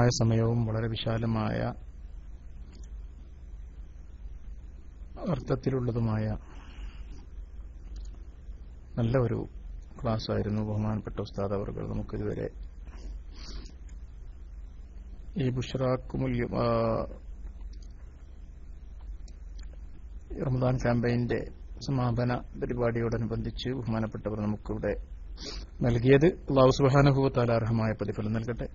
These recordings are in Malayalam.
ആയ സമയവും വളരെ വിശാലമായ അർത്ഥത്തിലുള്ളതുമായ നല്ല ഒരു ക്ലാസ് ആയിരുന്നു ബഹുമാനപ്പെട്ട ഉസ്താദ് അവർ നമുക്കിതുവരെ ഈ ബുഷറാക്കുമുൽ റമദാൻ ക്യാമ്പയിന്റെ സമാപന പരിപാടിയോടനുബന്ധിച്ച് ബഹുമാനപ്പെട്ടവർ നമുക്കിവിടെ നൽകിയത്. അള്ളാഹു സുബാനുഭവത്താൽ അർഹമായ പ്രതിഫലം നൽകട്ടെ.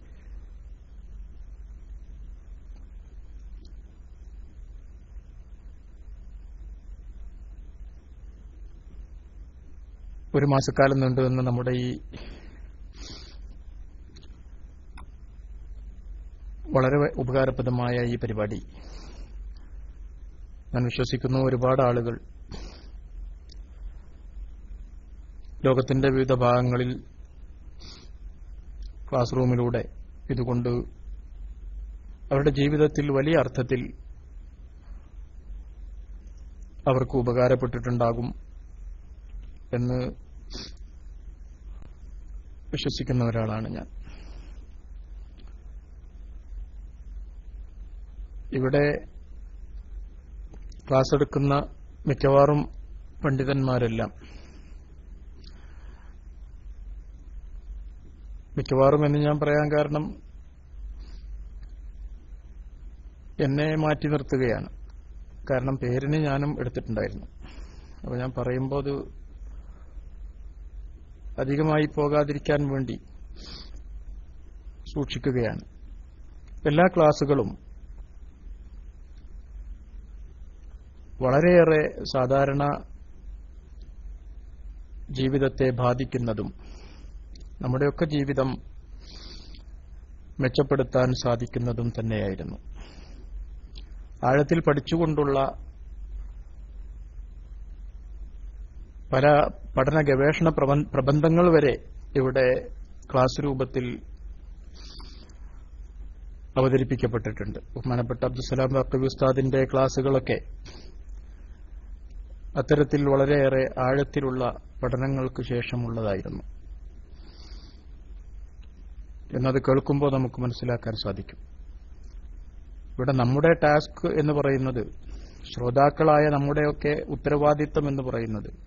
ഒരു മാസക്കാലം നീണ്ടുവന്ന നമ്മുടെ ഈ വളരെ ഉപകാരപ്രദമായ ഈ പരിപാടി. ഞാൻ വിശ്വസിക്കുന്നു ഒരുപാട് ആളുകൾ ലോകത്തിന്റെ വിവിധ ഭാഗങ്ങളിൽ ക്ലാസ് റൂമിലൂടെ ഇതുകൊണ്ട് അവരുടെ ജീവിതത്തിൽ വലിയ അർത്ഥത്തിൽ അവർക്ക് ഉപകാരപ്പെട്ടിട്ടുണ്ടാകും എന്ന് വിശ്വസിക്കുന്ന ഒരാളാണ് ഞാൻ. ഇവിടെ ക്ലാസ് എടുക്കുന്ന മിക്കവാറും പണ്ഡിതന്മാരെല്ലാം മിക്കവാറും എന്ന് ഞാൻ പറയാൻ കാരണം എന്നെ മാറ്റി നിർത്തുകയാണ്. കാരണം പേരിന് ഞാനും എടുത്തിട്ടുണ്ടായിരുന്നു. അപ്പൊ ഞാൻ പറയുമ്പോൾ അത് അധികമായി പോകാതിരിക്കാൻ വേണ്ടി സൂക്ഷിക്കുകയാണ്. എല്ലാ ക്ലാസുകളും വളരെയേറെ സാധാരണ ജീവിതത്തെ ബാധിക്കുന്നതും നമ്മുടെയൊക്കെ ജീവിതം മെച്ചപ്പെടുത്താൻ സാധിക്കുന്നതും തന്നെയായിരുന്നു. ആഴത്തിൽ പഠിച്ചുകൊണ്ടുള്ള പല പഠന ഗവേഷണ പ്രബ- പ്രബന്ധങ്ങൾ വരെ ഇവിടെ ക്ലാസ് രൂപത്തിൽ അവതരിപ്പിക്കപ്പെട്ടിട്ടുണ്ട്. ബഹുമാനപ്പെട്ട അബ്ദുസലാം ബാക്കബി ഉസ്താദിന്റെ ക്ലാസുകളൊക്കെ അത്തരത്തിൽ വളരെയേറെ ആഴത്തിലുള്ള പഠനങ്ങൾക്ക് ശേഷമുള്ളതായിരുന്നു. എന്നത് കേൾക്കുമ്പോൾ നമുക്ക് മനസ്സിലാക്കാൻ സാധിക്കും. ഇവിടെ നമ്മുടെ ടാസ്ക് എന്ന് പറയുന്നത് ശ്രോതാക്കളായ നമ്മുടെയൊക്കെ ഉത്തരവാദിത്തം എന്ന് പറയുന്നത്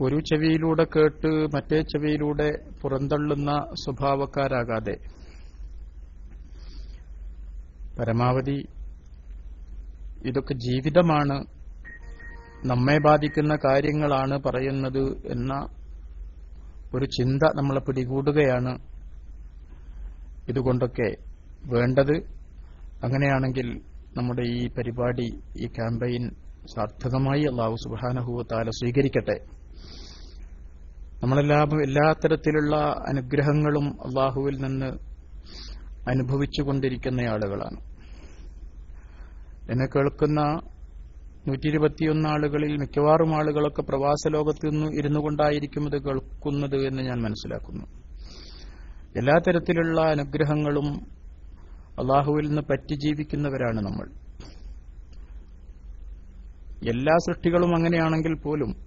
ഒരു ചെവിയിലൂടെ കേട്ട് മറ്റേ ചെവിയിലൂടെ പുറന്തള്ളുന്ന സ്വഭാവക്കാരാകാതെ പരമാവധി ഇതൊക്കെ ജീവിതമാണ്. നമ്മെ ബാധിക്കുന്ന കാര്യങ്ങളാണ് പറയുന്നത് എന്ന ഒരു ചിന്ത നമ്മളെ പിടികൂടുകയാണ്. ഇതുകൊണ്ടൊക്കെ വേണ്ടത് അങ്ങനെയാണെങ്കിൽ നമ്മുടെ ഈ പരിപാടി ഈ ക്യാമ്പയിൻ സാർത്ഥകമായി അള്ളാഹു സുബാനഹുവത്താല സ്വീകരിക്കട്ടെ. നമ്മളെല്ലാം എല്ലാ തരത്തിലുള്ള അനുഗ്രഹങ്ങളും അള്ളാഹുവിൽ നിന്ന് അനുഭവിച്ചു കൊണ്ടിരിക്കുന്ന ആളുകളാണ്. എന്നെ കേൾക്കുന്ന നൂറ്റി ഇരുപത്തിയൊന്ന് ആളുകളിൽ മിക്കവാറും ആളുകളൊക്കെ പ്രവാസ ലോകത്ത് നിന്ന് ഇരുന്നു കൊണ്ടായിരിക്കും ഇത് കേൾക്കുന്നത് എന്ന് ഞാൻ മനസ്സിലാക്കുന്നു. എല്ലാ തരത്തിലുള്ള അനുഗ്രഹങ്ങളും അള്ളാഹുവിൽ നിന്ന് പറ്റി ജീവിക്കുന്നവരാണ് നമ്മൾ. എല്ലാ സൃഷ്ടികളും അങ്ങനെയാണെങ്കിൽ പോലും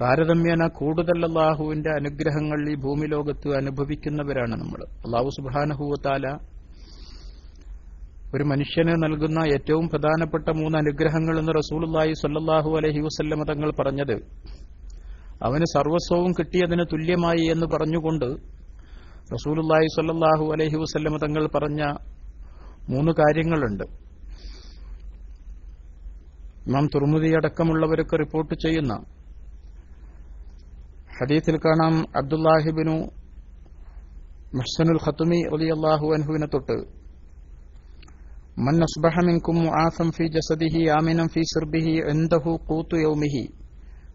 താരതമ്യേന കൂടുതൽ അള്ളാഹുവിന്റെ അനുഗ്രഹങ്ങൾ ഈ ഭൂമി ലോകത്ത് അനുഭവിക്കുന്നവരാണ് നമ്മൾ. അള്ളാഹു സുബാനഹുവത്താല ഒരു മനുഷ്യന് നൽകുന്ന ഏറ്റവും പ്രധാനപ്പെട്ട മൂന്ന് അനുഗ്രഹങ്ങൾ എന്ന് റസൂലുള്ളാഹി സല്ലാഹു അലഹി വസ്ല്ലമ തങ്ങൾ പറഞ്ഞത് അവന് സർവസ്വവും കിട്ടിയതിന് തുല്യമായി എന്ന് പറഞ്ഞുകൊണ്ട് റസൂലുള്ളാഹി സല്ലാഹു അലഹി വസ്ല്ലമ തങ്ങൾ പറഞ്ഞ മൂന്ന് കാര്യങ്ങളുണ്ട്. ഇമാം തുർമുദി അടക്കമുള്ളവരൊക്കെ റിപ്പോർട്ട് ചെയ്യുന്ന ഹദീസിൽ കാണാം അബ്ദുല്ലാഹിബിനു മുഹ്സനുൽ ഖത്തുമി റളിയല്ലാഹു അൻഹുവിനെ തൊട്ട് من أصبح منكم معافا في جسده آمنا في سربه عنده قوت يومه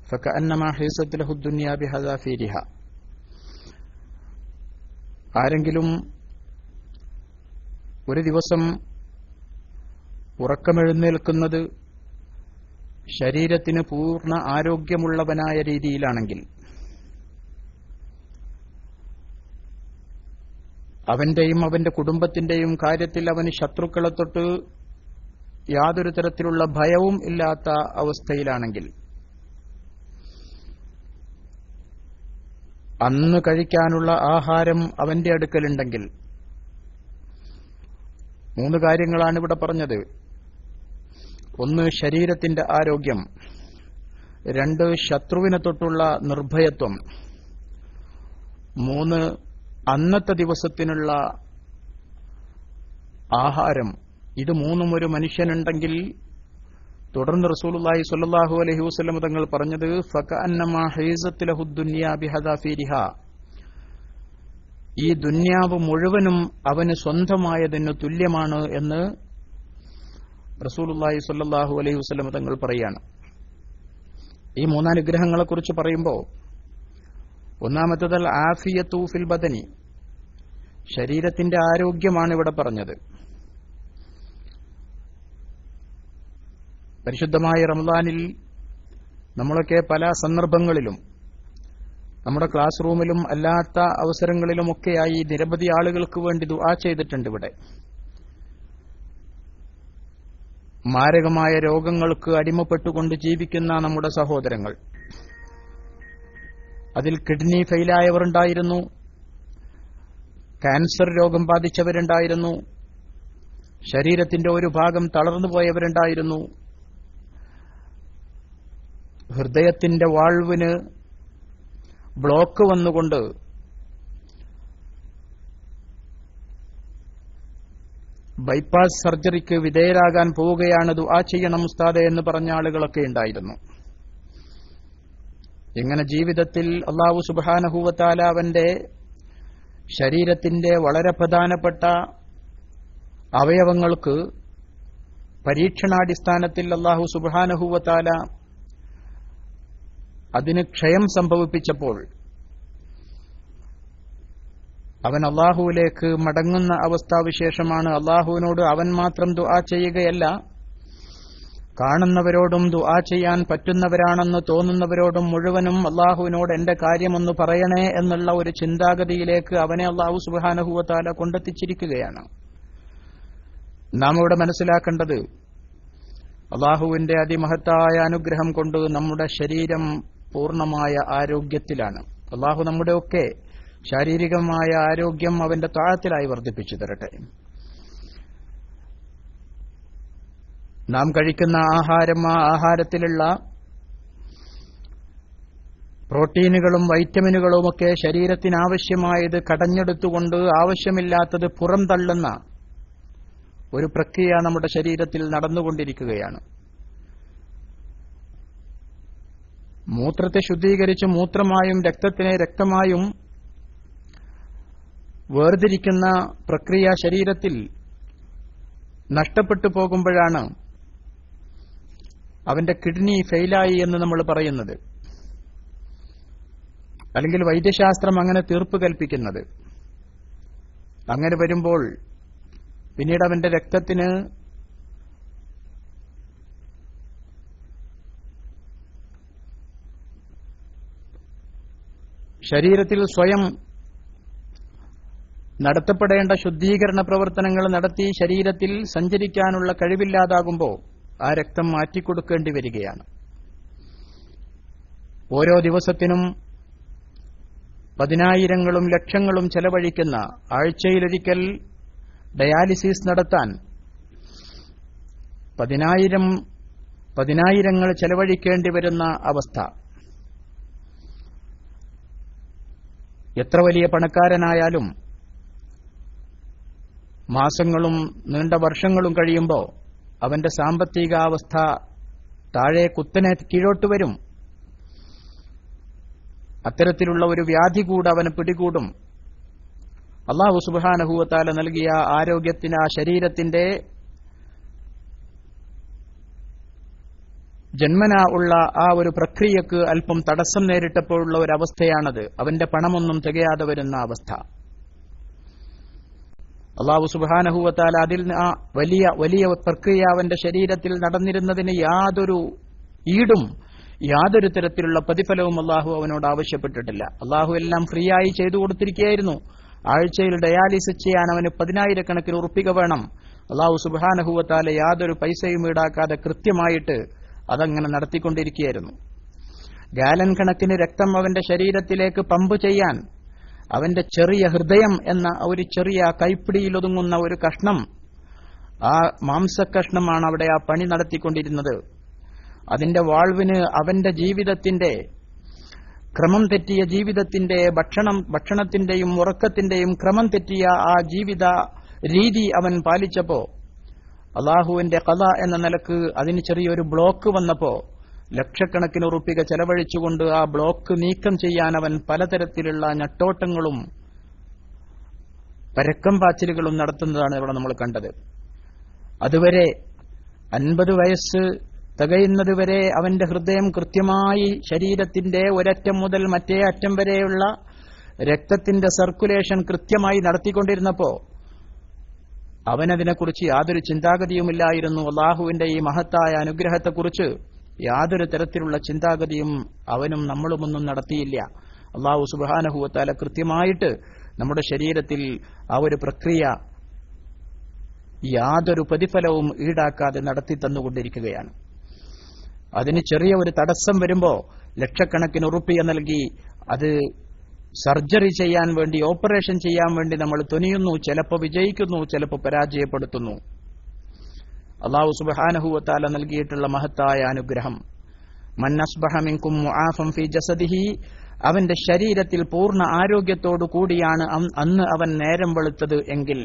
فكأنما حيزت له الدنيا بحذافيرها ആരെങ്കിലും ഒരു ദിവസം ഉറക്കമെഴുന്നേൽക്കുന്നത് ശരീരത്തിന് പൂർണ്ണ ആരോഗ്യമുള്ളവനായ രീതിയിലാണെങ്കിൽ അവന്റെയും അവന്റെ കുടുംബത്തിന്റെയും കാര്യത്തിൽ അവന് ശത്രുക്കളെ തൊട്ട് യാതൊരു തരത്തിലുള്ള ഭയവും ഇല്ലാത്ത അവസ്ഥയിലാണെങ്കിൽ അന്ന് കഴിക്കാനുള്ള ആഹാരം അവന്റെ അടുക്കലുണ്ടെങ്കിൽ മൂന്ന് കാര്യങ്ങളാണ് ഇവിടെ പറഞ്ഞത്. ഒന്ന് ശരീരത്തിന്റെ ആരോഗ്യം. രണ്ട് ശത്രുവിനെ തൊട്ടുള്ള നിർഭയത്വം. മൂന്ന് അന്നത്തെ ദിവസത്തിനുള്ള ആഹാരം. ഇത് മൂന്നും ഒരു മനുഷ്യനുണ്ടെങ്കിൽ തുടർന്ന് റസൂലുള്ളാഹി സ്വല്ലല്ലാഹു അലൈഹി വസല്ലം തങ്ങൾ പറഞ്ഞത് ഫീരിഹ. ഈ ദുന്യാവ് മുഴുവനും അവന് സ്വന്തമായതിന് തുല്യമാണ് എന്ന് റസൂലുള്ളാഹി സ്വല്ലല്ലാഹു അലൈഹി വസല്ലം തങ്ങൾ പറയാണ്. ഈ മൂന്നാനുഗ്രഹങ്ങളെക്കുറിച്ച് പറയുമ്പോൾ ഒന്നാമത്തത് ആഫിയത്തു ഫിൽ ബദനി. ശരീരത്തിന്റെ ആരോഗ്യമാണ് ഇവിടെ പറഞ്ഞത്. പരിശുദ്ധമായ റംദാനിൽ നമ്മളൊക്കെ പല സന്ദർഭങ്ങളിലും നമ്മുടെ ക്ലാസ് റൂമിലും അല്ലാത്ത അവസരങ്ങളിലുമൊക്കെയായി നിരവധി ആളുകൾക്ക് വേണ്ടി ദുആ ചെയ്തിട്ടുണ്ട് ഇവിടെ. മാരകമായ രോഗങ്ങൾക്ക് അടിമപ്പെട്ടുകൊണ്ട് ജീവിക്കുന്ന നമ്മുടെ സഹോദരങ്ങൾ. അതിൽ കിഡ്നി ഫെയിലായവരുണ്ടായിരുന്നു. ക്യാൻസർ രോഗം ബാധിച്ചവരുണ്ടായിരുന്നു. ശരീരത്തിന്റെ ഒരു ഭാഗം തളർന്നു പോയവരുണ്ടായിരുന്നു. ഹൃദയത്തിന്റെ വാൾവിന് ബ്ലോക്ക് വന്നുകൊണ്ട് ബൈപ്പാസ് സർജറിക്ക് വിധേയരാകാൻ പോവുകയാണ് ദുആ ചെയ്യണം ഉസ്താദെ എന്ന് പറഞ്ഞ ആളുകളൊക്കെ ഉണ്ടായിരുന്നു. ഇങ്ങനെ ജീവിതത്തിൽ അള്ളാഹു സുബാനഹൂവത്താല അവന്റെ ശരീരത്തിന്റെ വളരെ പ്രധാനപ്പെട്ട അവയവങ്ങൾക്ക് പരീക്ഷണാടിസ്ഥാനത്തിൽ അള്ളാഹു സുബാനഹൂവത്താല അതിന് ക്ഷയം സംഭവിപ്പിച്ചപ്പോൾ അവൻ അള്ളാഹുവിലേക്ക് മടങ്ങുന്ന അവസ്ഥാവിശേഷമാണ് അള്ളാഹുവിനോട് അവൻ മാത്രം ദുആ ചെയ്യുകയല്ല കാണുന്നവരോടും ദുആ ചെയ്യാൻ പറ്റുന്നവരാണെന്ന് തോന്നുന്നവരോടും മുഴുവനും അള്ളാഹുവിനോട് എന്റെ കാര്യമൊന്ന് പറയണേ എന്നുള്ള ഒരു ചിന്താഗതിയിലേക്ക് അവനെ അള്ളാഹു സുബാനഹുവത്താല കൊണ്ടെത്തിച്ചിരിക്കുകയാണ്. നാം ഇവിടെ മനസ്സിലാക്കേണ്ടത് അള്ളാഹുവിന്റെ അതിമഹത്തായ അനുഗ്രഹം കൊണ്ട് നമ്മുടെ ശരീരം പൂർണമായ ആരോഗ്യത്തിലാണ്. അള്ളാഹു നമ്മുടെയൊക്കെ ശാരീരികമായ ആരോഗ്യം അവന്റെ താഴത്തിലായി വർദ്ധിപ്പിച്ചു തരട്ടെ. നാം കഴിക്കുന്ന ആഹാരം ആ ആഹാരത്തിലുള്ള പ്രോട്ടീനുകളും വൈറ്റമിനുകളുമൊക്കെ ശരീരത്തിന് ആവശ്യമായത് കടഞ്ഞെടുത്തുകൊണ്ട് ആവശ്യമില്ലാത്തത് പുറംതള്ളുന്ന ഒരു പ്രക്രിയ നമ്മുടെ ശരീരത്തിൽ നടന്നുകൊണ്ടിരിക്കുകയാണ്. മൂത്രത്തെ ശുദ്ധീകരിച്ച് മൂത്രമായും രക്തത്തിനെ രക്തമായും വേർതിരിക്കുന്ന പ്രക്രിയ ശരീരത്തിൽ നഷ്ടപ്പെട്ടു പോകുമ്പോഴാണ് അവന്റെ കിഡ്നി ഫെയിലായി എന്ന് നമ്മൾ പറയുന്നത്. അല്ലെങ്കിൽ വൈദ്യശാസ്ത്രം അങ്ങനെ തീർപ്പ് കൽപ്പിക്കുന്നത്. അങ്ങനെ വരുമ്പോൾ പിന്നീട് അവന്റെ രക്തത്തിന് ശരീരത്തിൽ സ്വയം നടത്തപ്പെടേണ്ട ശുദ്ധീകരണ പ്രവർത്തനങ്ങൾ നടത്തി ശരീരത്തിൽ സഞ്ചരിക്കാനുള്ള കഴിവില്ലാതാകുമ്പോൾ ആ രക്തം മാറ്റിക്കൊടുക്കേണ്ടി വരികയാണ്. ഓരോ ദിവസത്തിനും പതിനായിരങ്ങളും ലക്ഷങ്ങളും ചെലവഴിക്കുന്ന ആഴ്ചയിലൊരിക്കൽ ഡയാലിസിസ് നടത്താൻ പതിനായിരം പതിനായിരങ്ങൾ ചെലവഴിക്കേണ്ടി വരുന്ന അവസ്ഥ. എത്ര വലിയ പണക്കാരനായാലും മാസങ്ങളും നീണ്ട വർഷങ്ങളും കഴിയുമ്പോൾ അവന്റെ സാമ്പത്തികാവസ്ഥ താഴെ കുത്തനെ കീഴോട്ട് വരും. അത്തരത്തിലുള്ള ഒരു വ്യാധി കൂടെ അവന് പിടികൂടും. അള്ളാഹു സുബാനഹുവത്താല നൽകിയ ആരോഗ്യത്തിന് ആ ശരീരത്തിന്റെ ജന്മന ഉള്ള ആ ഒരു പ്രക്രിയക്ക് അല്പം തടസ്സം നേരിട്ടപ്പോഴുള്ള ഒരു അവസ്ഥയാണത്. അവന്റെ പണമൊന്നും തികയാതെ വരുന്ന അവസ്ഥ. അള്ളാഹു സുബാനഹുവത്താൽ അതിൽ ആ വലിയ വലിയ പ്രക്രിയ അവന്റെ ശരീരത്തിൽ നടന്നിരുന്നതിന് യാതൊരു ഈടും യാതൊരു തരത്തിലുള്ള പ്രതിഫലവും അള്ളാഹു അവനോട് ആവശ്യപ്പെട്ടിട്ടില്ല. അള്ളാഹു എല്ലാം ഫ്രീ ആയി ചെയ്തു കൊടുത്തിരിക്കുകയായിരുന്നു. ആഴ്ചയിൽ ഡയാലിസിസ് ചെയ്യാൻ അവന് പതിനായിരക്കണക്കിന് ഉറപ്പിക വേണം. അള്ളാഹു സുബാനഹുവത്താലെ യാതൊരു പൈസയും ഈടാക്കാതെ കൃത്യമായിട്ട് അതങ്ങനെ നടത്തിക്കൊണ്ടിരിക്കുകയായിരുന്നു. ഗാലൻ കണക്കിന് രക്തം അവന്റെ ശരീരത്തിലേക്ക് പമ്പ് ചെയ്യാൻ അവന്റെ ചെറിയ ഹൃദയം എന്ന ഒരു ചെറിയ കൈപ്പിടിയിലൊതുങ്ങുന്ന ഒരു കഷ്ണം. ആ മാംസക്കഷ്ണമാണ് അവിടെ ആ പണി നടത്തിക്കൊണ്ടിരുന്നത്. അതിന്റെ വാൾവിന് അവന്റെ ജീവിതത്തിന്റെ ക്രമം തെറ്റിയ ജീവിതത്തിന്റെ ഭക്ഷണം ഭക്ഷണത്തിന്റെയും ഉറക്കത്തിന്റെയും ക്രമം തെറ്റിയ ആ ജീവിത രീതി അവൻ പാലിച്ചപ്പോ അള്ളാഹുവിന്റെ കഥ എന്ന നിലയ്ക്ക് അതിന് ചെറിയൊരു ബ്ലോക്ക് വന്നപ്പോ ലക്ഷക്കണക്കിന് ഉറുപ്പിക ചെലവഴിച്ചുകൊണ്ട് ആ ബ്ലോക്ക് നീക്കം ചെയ്യാൻ അവൻ പലതരത്തിലുള്ള ഞട്ടോട്ടങ്ങളും പരക്കം പാച്ചിലുകളും നടത്തുന്നതാണ് ഇവിടെ നമ്മൾ കണ്ടത്. അതുവരെ അൻപത് വയസ്സ് തികയുന്നതുവരെ അവന്റെ ഹൃദയം കൃത്യമായി ശരീരത്തിന്റെ ഒരറ്റം മുതൽ മറ്റേ അറ്റം വരെയുള്ള രക്തത്തിന്റെ സർക്കുലേഷൻ കൃത്യമായി നടത്തിക്കൊണ്ടിരുന്നപ്പോ അവനതിനെക്കുറിച്ച് യാതൊരു ചിന്താഗതിയുമില്ലായിരുന്നു. അള്ളാഹുവിന്റെ ഈ മഹത്തായ അനുഗ്രഹത്തെക്കുറിച്ച് യാതൊരു തരത്തിലുള്ള ചിന്താഗതിയും അവനും നമ്മളുമൊന്നും നടത്തിയില്ല. അള്ളാഹു സുബാനഹുവത്താല കൃത്യമായിട്ട് നമ്മുടെ ശരീരത്തിൽ ആ ഒരു പ്രക്രിയ യാതൊരു പ്രതിഫലവും ഈടാക്കാതെ നടത്തി തന്നുകൊണ്ടിരിക്കുകയാണ്. അതിന് ചെറിയ ഒരു തടസ്സം വരുമ്പോ ലക്ഷക്കണക്കിന് ഉറുപ്പിയ നൽകി അത് സർജറി ചെയ്യാൻ വേണ്ടി ഓപ്പറേഷൻ ചെയ്യാൻ വേണ്ടി നമ്മൾ തുനിയുന്നു ചിലപ്പോൾ വിജയിക്കുന്നു ചിലപ്പോൾ പരാജയപ്പെടുത്തുന്നു. അള്ളാഹു സുബാനഹുവത്താല നൽകിയിട്ടുള്ള മഹത്തായ അനുഗ്രഹം. മന്നസ്ബഹമിൻകും മുആഫം ഫി ജസദിഹി അവന്റെ ശരീരത്തിൽ പൂർണ ആരോഗ്യത്തോടു കൂടിയാണ് അന്ന് അവൻ നേരം വെളുത്തത് എങ്കിൽ.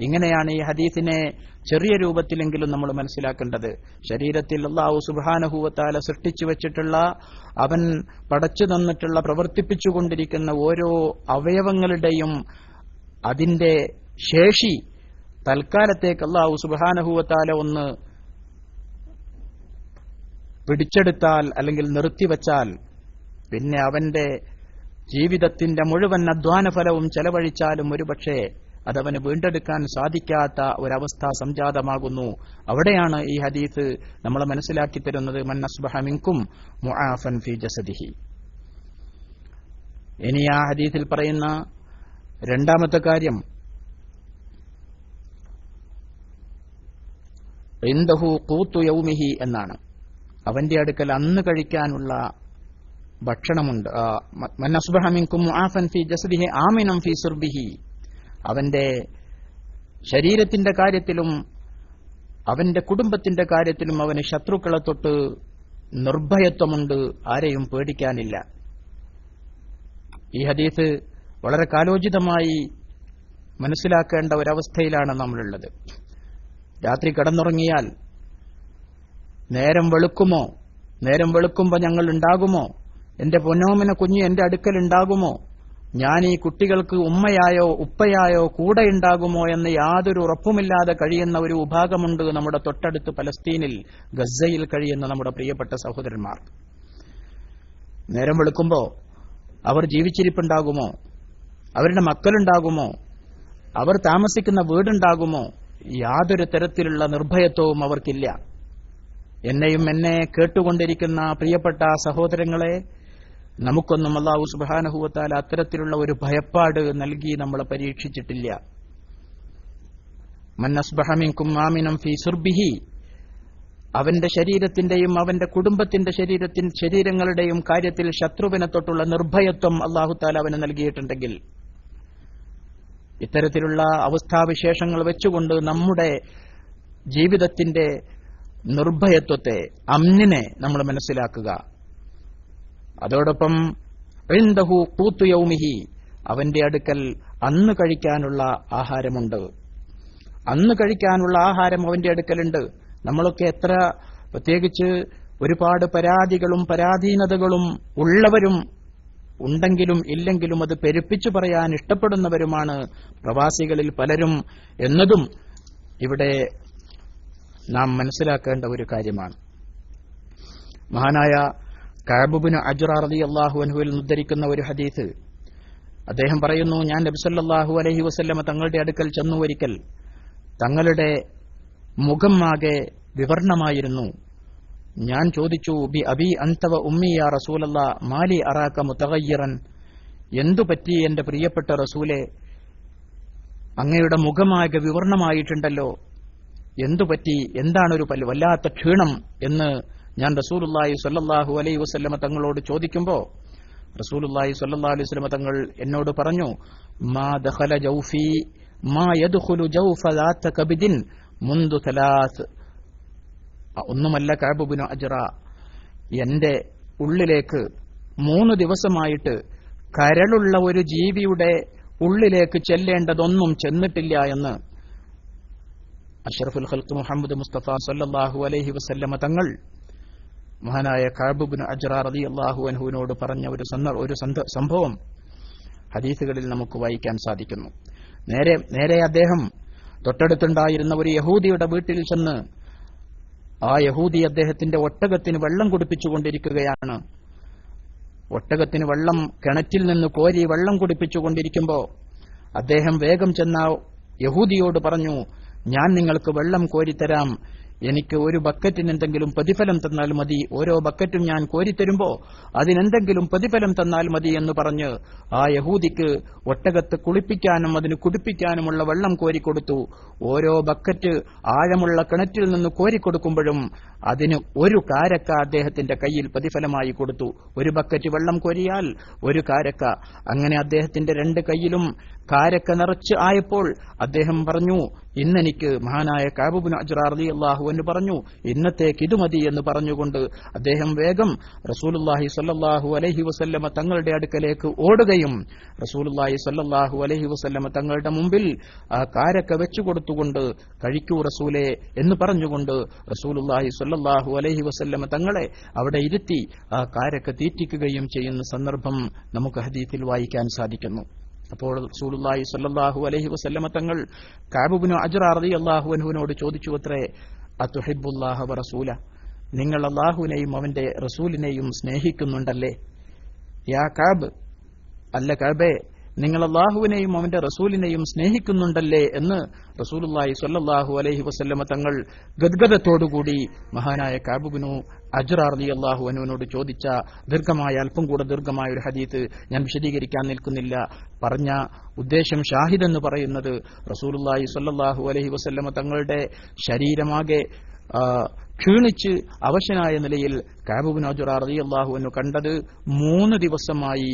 ഇങ്ങനെയാണ് ഈ ഹദീസിനെ ചെറിയ രൂപത്തിലെങ്കിലും നമ്മൾ മനസ്സിലാക്കേണ്ടത്. ശരീരത്തിൽ അള്ളാഹു സുബാനഹുവത്താല സൃഷ്ടിച്ചു വച്ചിട്ടുള്ള അവൻ പടച്ചു തന്നിട്ടുള്ള പ്രവർത്തിപ്പിച്ചുകൊണ്ടിരിക്കുന്ന ഓരോ അവയവങ്ങളുടെയും അതിന്റെ ശേഷി തൽക്കാലത്തേക്ക് അള്ളാഹു സുബാനഹുവത്താല ഒന്ന് പിടിച്ചെടുത്താൽ അല്ലെങ്കിൽ നിർത്തിവച്ചാൽ പിന്നെ അവന്റെ ജീവിതത്തിന്റെ മുഴുവൻ അധ്വാന ഫലവും ചെലവഴിച്ചാലും ഒരുപക്ഷെ അതവന് വീണ്ടെടുക്കാൻ സാധിക്കാത്ത ഒരവസ്ഥ സംജാതമാകുന്നു. അവിടെയാണ് ഈ ഹദീസ് നമ്മളെ മനസ്സിലാക്കി തരുന്നത്. മന്നസ്ബഹമിൻകും മുആഫൻ ഫി ജസദിഹി. ഇനി ആ ഹദീസിൽ പറയുന്ന രണ്ടാമത്തെ കാര്യം. ഇന്ദഹു കൂത്തു യൗമിഹി എന്നാണ്. അവന്റെ അടുക്കൽ അന്ന് കഴിക്കാനുള്ള ഭക്ഷണമുണ്ട്. ആമിനം ഫി സുർബിഹി. അവന്റെ ശരീരത്തിന്റെ കാര്യത്തിലും അവന്റെ കുടുംബത്തിന്റെ കാര്യത്തിലും അവന് ശത്രുക്കളെ തൊട്ട് നിർഭയത്വമുണ്ട്. ആരെയും പേടിക്കാനില്ല. ഈ ഹദീസ് വളരെ കാലോചിതമായി മനസ്സിലാക്കേണ്ട ഒരവസ്ഥയിലാണ് നമ്മളുള്ളത്. രാത്രി കിടന്നുറങ്ങിയാൽ നേരം വെളുക്കുമോ? നേരം വെളുക്കുമ്പോൾ ഞങ്ങൾ ഉണ്ടാകുമോ? എന്റെ പൊന്നോമന കുഞ്ഞ് എന്റെ അടുക്കൽ ഉണ്ടാകുമോ? ഞാൻ ഈ കുട്ടികൾക്ക് ഉമ്മയായോ ഉപ്പയായോ കൂടെ ഉണ്ടാകുമോ എന്ന് യാതൊരു ഉറപ്പുമില്ലാതെ കഴിയുന്ന ഒരു വിഭാഗമുണ്ട് നമ്മുടെ തൊട്ടടുത്ത് പലസ്തീനിൽ ഗസയിൽ കഴിയുന്ന നമ്മുടെ പ്രിയപ്പെട്ട സഹോദരന്മാർ. നേരം വെളുക്കുമ്പോ അവർ ജീവിച്ചിരിപ്പുണ്ടാകുമോ? അവരുടെ മക്കളുണ്ടാകുമോ? അവർ താമസിക്കുന്ന വീടുണ്ടാകുമോ? യാതൊരു തരത്തിലുള്ള നിർഭയത്വവും അവർക്കില്ല. എന്നെയും എന്നെ കേട്ടുകൊണ്ടിരിക്കുന്ന പ്രിയപ്പെട്ട സഹോദരങ്ങളെ നമുക്കൊന്നും അള്ളാഹു സുബാനഹുവത്താൽ അത്തരത്തിലുള്ള ഒരു ഭയപ്പാട് നൽകി നമ്മളെ പരീക്ഷിച്ചിട്ടില്ല. മന്നസ്ബഹമിൻകും ഫി സുർബിഹി അവന്റെ ശരീരത്തിന്റെയും അവന്റെ കുടുംബത്തിന്റെ ശരീരത്തിൻ ശരീരങ്ങളുടെയും കാര്യത്തിൽ ശത്രുവിനെ തൊട്ടുള്ള നിർഭയത്വം അള്ളാഹുത്താൽ അവന് നൽകിയിട്ടുണ്ടെങ്കിൽ ഇത്തരത്തിലുള്ള അവസ്ഥാവിശേഷങ്ങൾ വെച്ചുകൊണ്ട് നമ്മുടെ ജീവിതത്തിന്റെ നിർഭയത്വത്തെ അമ്നിനെ നമ്മൾ മനസ്സിലാക്കുക. അതോടൊപ്പം എന്തഹു കൂത്തുയൗമിഹി അവന്റെ അടുക്കൽ അന്ന് കഴിക്കാനുള്ള ആഹാരമുണ്ട്. അന്ന് കഴിക്കാനുള്ള ആഹാരം അവന്റെ അടുക്കലുണ്ട്. നമ്മളൊക്കെ എത്ര പ്രത്യേകിച്ച് ഒരുപാട് പരാതികളും പരാധീനതകളും ഉള്ളവരും ഉണ്ടെങ്കിലും ഇല്ലെങ്കിലും അത് പെരുപ്പിച്ചു പറയാൻ ഇഷ്ടപ്പെടുന്നവരുമാണ് പ്രവാസികളിൽ പലരും എന്നതും ഇവിടെ നാം മനസ്സിലാക്കേണ്ട ഒരു കാര്യമാണ്. മഹാനായ കാബുബിന് അജുറാറതി അള്ളാഹു അനുവിൽ ഉദ്ധരിക്കുന്ന ഒരു ഹദീസ്. അദ്ദേഹം പറയുന്നു ഞാൻ നബിസല്ലാഹു അലഹി വസ്ല്ലമ തങ്ങളുടെ അടുക്കൽ ചെന്നു ഒരിക്കൽ തങ്ങളുടെ മുഖം ആകെ വിവർണമായിരുന്നു. ഞാൻ ചോദിച്ചു ബി അബി അന്തവ ഉമ്മിയ റസൂലല്ല മാലി അറാക്ക മുത്തകയ്യറൻ എന്തു പറ്റി എന്റെ പ്രിയപ്പെട്ട റസൂലെ? അങ്ങയുടെ മുഖമാകെ വിവർണമായിട്ടുണ്ടല്ലോ. എന്തു പറ്റി? എന്താണൊരു പല്ല് വല്ലാത്ത ക്ഷീണം? എന്ന് ഞാൻ റസൂലുല്ലാഹി സല്ലാഹു അലൈ വസ്ല്ലമ തങ്ങളോട് ചോദിക്കുമ്പോൾ റസൂലുല്ലാഹി സല്ലാ അലൈഹി സ്വലമ തങ്ങൾ എന്നോട് പറഞ്ഞു മാ ദഹല ജൗഫി മാ യദ്ഖുലു ജൗഫ ദാത്ത കബിദിൻ മുന്തു തലാസ് ഒന്നുമല്ല കാബുബിനു അജറ. എന്റെ ഉള്ളിലേക്ക് മൂന്ന് ദിവസമായിട്ട് കരളുള്ള ഒരു ജീവിയുടെ ഉള്ളിലേക്ക് ചെല്ലേണ്ടതൊന്നും ചെന്നിട്ടില്ല എന്ന് അഷറഫുൽ ഖൽക്ക് മുഹമ്മദ് മുസ്തഫ സല്ലാഹു അലൈഹി വസല്ലമ തങ്ങൾ മഹാനായ കാബുബിന് അജ്റ റതി അള്ളാഹു അൻഹുവിനോട് പറഞ്ഞ ഒരു ഒരു സംഭവം ഹദീസുകളിൽ നമുക്ക് വായിക്കാൻ സാധിക്കുന്നു. നേരെ നേരെ അദ്ദേഹം തൊട്ടടുത്തുണ്ടായിരുന്ന ഒരു യഹൂദിയുടെ വീട്ടിൽ ചെന്ന് ആ യഹൂദി അദ്ദേഹത്തിന്റെ ഒട്ടകത്തിന് വെള്ളം കുടിപ്പിച്ചുകൊണ്ടിരിക്കുകയാണ്. ഒട്ടകത്തിന് വെള്ളം കിണറ്റിൽ നിന്ന് കോരി വെള്ളം കുടിപ്പിച്ചുകൊണ്ടിരിക്കുമ്പോ അദ്ദേഹം വേഗം ചെന്ന യഹൂദിയോട് പറഞ്ഞു ഞാൻ നിങ്ങൾക്ക് വെള്ളം കോരിത്തരാം. എനിക്ക് ഒരു ബക്കറ്റിന് എന്തെങ്കിലും പ്രതിഫലം തന്നാൽ മതി. ഓരോ ബക്കറ്റും ഞാൻ കോരിത്തരുമ്പോ അതിനെന്തെങ്കിലും പ്രതിഫലം തന്നാൽ മതി എന്ന് പറഞ്ഞ് ആ യഹൂദിക്ക് ഒട്ടകത്ത് കുളിപ്പിക്കാനും അതിന് കുടിപ്പിക്കാനുമുള്ള വെള്ളം കോരിക്കൊടുത്തു. ഓരോ ബക്കറ്റ് ആഴമുള്ള കിണറ്റിൽ നിന്ന് കോരിക്കൊടുക്കുമ്പോഴും അതിന് ഒരു കാരക്ക അദ്ദേഹത്തിന്റെ കയ്യിൽ പ്രതിഫലമായി കൊടുത്തു. ഒരു ബക്കറ്റ് വെള്ളം കോരിയാൽ ഒരു കാരക്ക. അങ്ങനെ അദ്ദേഹത്തിന്റെ രണ്ട് കൈയിലും കാരക്ക നിറച്ച് ആയപ്പോൾ അദ്ദേഹം പറഞ്ഞു ഇന്നെനിക്ക് മഹാനായ കാബുബിൻ അജ്റാർലി അള്ളാഹു എന്ന് പറഞ്ഞു ഇന്നത്തേക്ക് ഇത് മതി എന്ന് പറഞ്ഞുകൊണ്ട് അദ്ദേഹം വേഗം റസൂലുല്ലാഹി സല്ലാഹു അലഹി വസല്ലമ തങ്ങളുടെ അടുക്കലേക്ക് ഓടുകയും റസൂലുല്ലാഹി സല്ലാഹു അലഹി വസല്ലമ തങ്ങളുടെ മുമ്പിൽ ആ കാരക്ക വെച്ചുകൊടുത്തുകൊണ്ട് കഴിക്കൂ റസൂലെ എന്ന് പറഞ്ഞുകൊണ്ട് റസൂലുല്ലാഹി സല്ലല്ലാഹു അലഹി വസല്ലമ തങ്ങളെ അവിടെ ഇരുത്തി ആ കാരൊക്കെ തീറ്റിക്കുകയും ചെയ്യുന്ന സന്ദർഭം നമുക്ക് ഹദീത്തിൽ വായിക്കാൻ സാധിക്കുന്നു. അപ്പോൾ റസൂലുള്ളാഹി സ്വല്ലല്ലാഹു അലൈഹി വസല്ലമ തങ്ങൾ കാബുബിനു അജ്റ അള്ളാഹു അൻഹുവിനോട് ചോദിച്ചു അത്രേ അതുഹിബ്ബുല്ലാഹ വ റസൂല നിങ്ങൾ അള്ളാഹുവിനെയും അവന്റെ റസൂലിനെയും സ്നേഹിക്കുന്നുണ്ടല്ലേ? യാ കാബ് അല്ല കാബേ നിങ്ങൾ അള്ളാഹുവിനെയും അവന്റെ റസൂലിനെയും സ്നേഹിക്കുന്നുണ്ടല്ലേ എന്ന് റസൂലുള്ളാഹി സ്വല്ലല്ലാഹു അലൈഹി വസല്ലമ തങ്ങൾ ഗദ്ഗതത്തോടുകൂടി മഹാനായ കാബുബിനു അജ്റാർ അലി അള്ളാഹു അനുവിനോട് ചോദിച്ച ദീർഘമായ അല്പം കൂടെ ദീർഘമായ ഒരു ഹദീത്ത് ഞാൻ വിശദീകരിക്കാൻ നിൽക്കുന്നില്ല. പറഞ്ഞ ഉദ്ദേശം ഷാഹിദ് എന്ന് പറയുന്നത് റസൂലുള്ളാഹി സ്വല്ലല്ലാഹു അലൈഹി വസല്ലമ തങ്ങളുടെ ശരീരമാകെ ക്ഷീണിച്ച് അവശനായ നിലയിൽ കാബുബിൻ അജുറ റളിയല്ലാഹു അൻഹു കണ്ടത് മൂന്ന് ദിവസമായി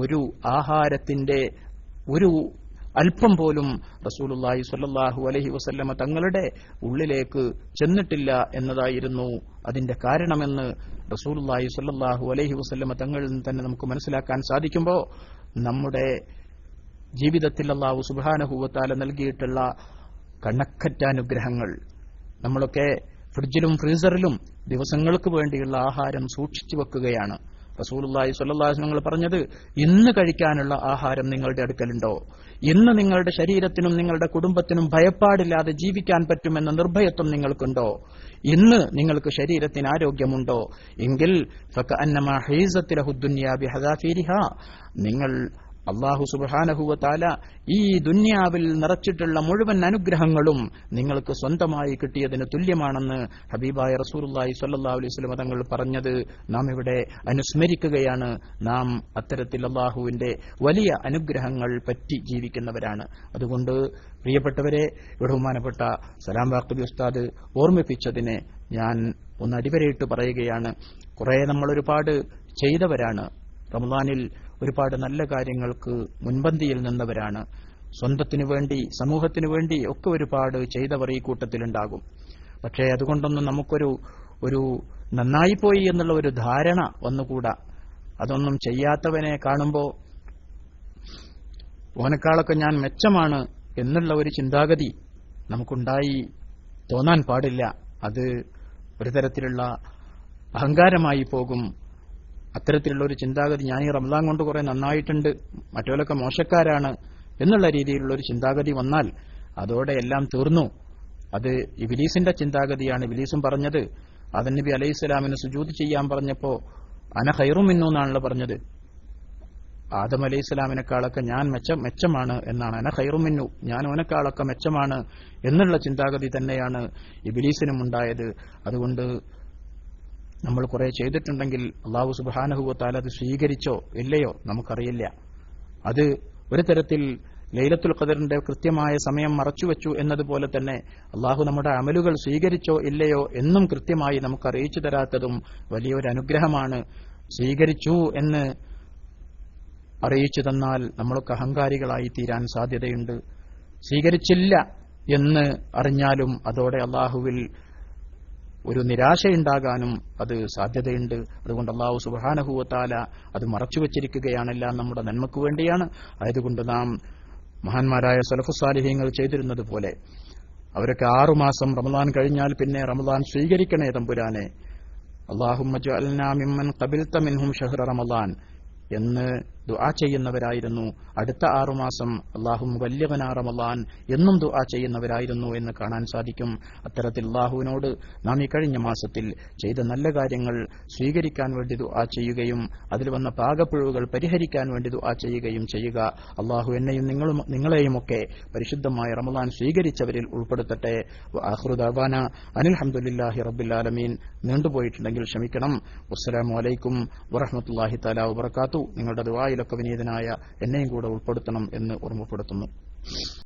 ഒരു ആഹാരത്തിന്റെ ഒരു അല്പം പോലും റസൂലുള്ളാഹി സ്വല്ലല്ലാഹു അലഹി വസല്ലമ തങ്ങളുടെ ഉള്ളിലേക്ക് ചെന്നിട്ടില്ല എന്നതായിരുന്നു അതിന്റെ കാരണമെന്ന് റസൂലുള്ളാഹി സ്വല്ലല്ലാഹു അലഹി വസല്ലമ തങ്ങളിൽ നിന്ന് തന്നെ നമുക്ക് മനസ്സിലാക്കാൻ സാധിക്കുമ്പോൾ നമ്മുടെ ജീവിതത്തിൽ അള്ളാഹു സുബാനഹുവത്താല നൽകിയിട്ടുള്ള കണക്കറ്റ അനുഗ്രഹങ്ങൾ നമ്മളൊക്കെ ഫ്രിഡ്ജിലും ഫ്രീസറിലും ദിവസങ്ങൾക്ക് വേണ്ടിയുള്ള ആഹാരം സൂക്ഷിച്ചു വെക്കുകയാണ്. റസൂലുള്ളാഹി സ്വല്ലല്ലാഹു നിങ്ങൾ പറഞ്ഞത് ഇന്ന് കഴിക്കാനുള്ള ആഹാരം നിങ്ങളുടെ അടുക്കലുണ്ടോ? ഇന്ന് നിങ്ങളുടെ ശരീരത്തിനും നിങ്ങളുടെ കുടുംബത്തിനും ഭയപ്പാടില്ലാതെ ജീവിക്കാൻ പറ്റുമെന്ന നിർഭയത്വം നിങ്ങൾക്കുണ്ടോ? ഇന്ന് നിങ്ങൾക്ക് ശരീരത്തിന് ആരോഗ്യമുണ്ടോ? എങ്കിൽ നിങ്ങൾ അള്ളാഹു സുബാനഹുവ താല ഈ ദുന്യാവിൽ നിറച്ചിട്ടുള്ള മുഴുവൻ അനുഗ്രഹങ്ങളും നിങ്ങൾക്ക് സ്വന്തമായി കിട്ടിയതിന് തുല്യമാണെന്ന് ഹബീബായ റസൂലുള്ളാഹി സല്ലാ അലൈഹി തങ്ങൾ പറഞ്ഞത്. നാം ഇവിടെ അനുസ്മരിക്കുകയാണ്. നാം അത്തരത്തിൽ അള്ളാഹുവിന്റെ വലിയ അനുഗ്രഹങ്ങൾ പറ്റി ജീവിക്കുന്നവരാണ്. അതുകൊണ്ട് പ്രിയപ്പെട്ടവരെ ബഹുമാനപ്പെട്ട സലാം വാക്കുബി ഉസ്താദ് ഓർമ്മിപ്പിച്ചതിനെ ഞാൻ ഒന്ന് അടിവരയിട്ട് പറയുകയാണ്. കുറെ നമ്മൾ ഒരുപാട് ചെയ്തവരാണ്. റമദാനിൽ ഒരുപാട് നല്ല കാര്യങ്ങൾക്ക് മുൻപന്തിയിൽ നിന്നവരാണ്. സ്വന്തത്തിനു വേണ്ടി സമൂഹത്തിനു വേണ്ടി ഒക്കെ ഒരുപാട് ചെയ്തവർ ഈ കൂട്ടത്തിലുണ്ടാകും. പക്ഷേ അതുകൊണ്ടൊന്നും നമുക്കൊരു ഒരു നന്നായിപ്പോയി എന്നുള്ള ഒരു ധാരണ വന്നുകൂടാ. അതൊന്നും ചെയ്യാത്തവനെ കാണുമ്പോൾ ഓനക്കാളൊക്കെ ഞാൻ മെച്ചമാണ് എന്നുള്ള ഒരു ചിന്താഗതി നമുക്കുണ്ടായി തോന്നാൻ പാടില്ല. അത് ഒരു തരത്തിലുള്ള അഹങ്കാരമായി പോകും. അത്തരത്തിലുള്ള ഒരു ചിന്താഗതി ഞാൻ ഈ റംസാൻ കൊണ്ട് കുറെ നന്നായിട്ടുണ്ട്. മറ്റവരൊക്കെ മോശക്കാരാണ് എന്നുള്ള രീതിയിലുള്ള ഒരു ചിന്താഗതി വന്നാൽ അതോടെ എല്ലാം തീർന്നു. അത് ഇബിലീസിന്റെ ചിന്താഗതിയാണ്. ഇബിലീസും പറഞ്ഞത് അതൻ നബി അലൈഹി സ്വലാമിന് സുജൂത് ചെയ്യാൻ പറഞ്ഞപ്പോ അന ഹൈറുമിന്നു എന്നാണല്ലോ പറഞ്ഞത്. ആദം അലൈഹി സ്വലാമിനെക്കാളൊക്കെ ഞാൻ മെച്ചം മെച്ചമാണ് എന്നാണ്. അന ഹൈറുമിന്നു ഞാൻ ഓനക്കാളൊക്കെ മെച്ചമാണ് എന്നുള്ള ചിന്താഗതി തന്നെയാണ് ഇബിലീസിനും ഉണ്ടായത് അതുകൊണ്ട് നമ്മൾ കുറെ ചെയ്തിട്ടുണ്ടെങ്കിൽ അള്ളാഹു സുബാനഹുവത്താൽ അത് സ്വീകരിച്ചോ ഇല്ലയോ നമുക്കറിയില്ല. അത് ഒരു തരത്തിൽ ലൈലത്തുൽ ഖദറിന്റെ കൃത്യമായ സമയം മറച്ചുവെച്ചു എന്നതുപോലെ തന്നെ അള്ളാഹു നമ്മുടെ അമലുകൾ സ്വീകരിച്ചോ ഇല്ലയോ എന്നും കൃത്യമായി നമുക്ക് അറിയിച്ചു തരാത്തതും വലിയൊരു അനുഗ്രഹമാണ് സ്വീകരിച്ചു എന്ന് അറിയിച്ചു തന്നാൽ നമ്മളൊക്കെ അഹങ്കാരികളായി തീരാൻ സാധ്യതയുണ്ട്. സ്വീകരിച്ചില്ല എന്ന് അറിഞ്ഞാലും അതോടെ അള്ളാഹുവിൽ ഒരു നിരാശയുണ്ടാകാനും അത് സാധ്യതയുണ്ട്. അതുകൊണ്ട് അള്ളാഹു സുബാനഹുവത്താല അത് മറച്ചുവെച്ചിരിക്കുകയാണെല്ലാം നമ്മുടെ നന്മക്ക് വേണ്ടിയാണ്. ആയതുകൊണ്ട് നാം മഹാന്മാരായ സലഫുസാലിഹ്യങ്ങൾ ചെയ്തിരുന്നത് പോലെ അവരൊക്കെ ആറുമാസം റമദാൻ കഴിഞ്ഞാൽ പിന്നെ റമദാൻ സ്വീകരിക്കണേ തമ്പുരാനെ. അള്ളാഹു മിൻഹും ഷഹ്റ റമദാൻ എന്ന് ദുആ ചെയ്യുന്നവരായിരുന്നു. അടുത്ത ആറുമാസം അള്ളാഹു വല്യവനാ റമലാൻ എന്നും ദുആ ചെയ്യുന്നവരായിരുന്നു എന്ന് കാണാൻ സാധിക്കും. അത്തരത്തിൽ അള്ളാഹുവിനോട് നാം ഈ കഴിഞ്ഞ മാസത്തിൽ ചെയ്ത നല്ല കാര്യങ്ങൾ സ്വീകരിക്കാൻ വേണ്ടി ദുആ ചെയ്യുകയും അതിൽ വന്ന പാകപ്പിഴവുകൾ പരിഹരിക്കാൻ വേണ്ടി ദുആ ചെയ്യുകയും ചെയ്യുക. അള്ളാഹു എന്നെയും നിങ്ങളും നിങ്ങളെയുമൊക്കെ പരിശുദ്ധമായ റമലാൻ സ്വീകരിച്ചവരിൽ ഉൾപ്പെടുത്തട്ടെ. ആഹ്റുദാന അനിൽഹമുല്ലാഹി റബുല്ലാലമീൻ നീണ്ടുപോയിട്ടുണ്ടെങ്കിൽ ക്ഷമിക്കണം. അസ്സലാമലൈക്കും വറഹമത്തല്ലാഹി താല വബർക്കാത്തു നിങ്ങളുടെ ദുആയിലൊക്കെ വിനീതനായ എന്നെയും കൂടെ ഉൾപ്പെടുത്തണം എന്ന് ഓർമ്മപ്പെടുത്തുന്നു.